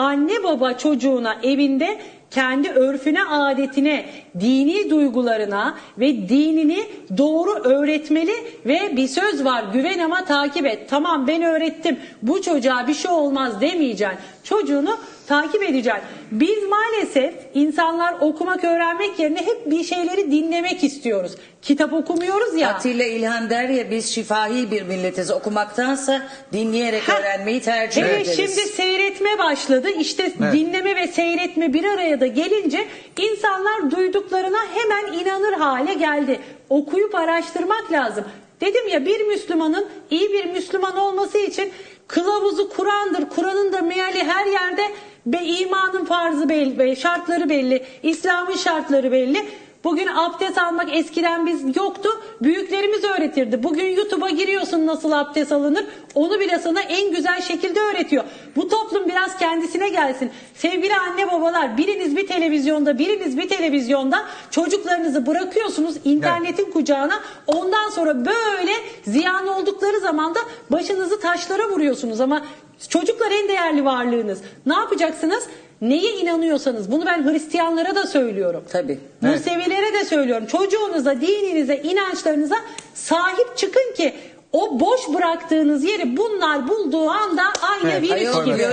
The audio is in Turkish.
anne baba çocuğuna evinde kendi örfüne, adetine, dini duygularına ve dinini doğru öğretmeli ve bir söz var güven ama takip et. Tamam ben öğrettim bu çocuğa bir şey olmaz demeyeceksin. Çocuğunu takip edeceksin. Biz maalesef insanlar okumak öğrenmek yerine hep bir şeyleri dinlemek istiyoruz. Kitap okumuyoruz ya. Atilla İlhan der ya biz şifahi bir milletiz okumaktansa dinleyerek Ha, öğrenmeyi tercih Evet ederiz. şimdi seyretme başladı. İşte dinleme ve seyretme bir araya da gelince insanlar duyduklarına hemen inanır hale geldi. Okuyup araştırmak lazım. Dedim ya bir Müslümanın iyi bir Müslüman olması için kılavuzu Kur'an'dır. Kur'an'ın da meali her yerde ve imanın farzı belli, şartları belli, İslam'ın şartları belli. Bugün abdest almak eskiden biz yoktu. Büyüklerimiz öğretirdi. Bugün YouTube'a giriyorsun nasıl abdest alınır. Onu bile sana en güzel şekilde öğretiyor. Bu toplum biraz kendisine gelsin. Sevgili anne babalar biriniz bir televizyonda biriniz bir televizyonda çocuklarınızı bırakıyorsunuz internetin kucağına. Ondan sonra böyle ziyan oldukları zaman da başınızı taşlara vuruyorsunuz. Ama çocuklar en değerli varlığınız. Ne yapacaksınız? Neye inanıyorsanız bunu ben Hristiyanlara da söylüyorum. Tabii. Musevilere de söylüyorum. Çocuğunuza, dininize, inançlarınıza sahip çıkın ki o boş bıraktığınız yeri bunlar bulduğu anda aynı Evet, virüs gibi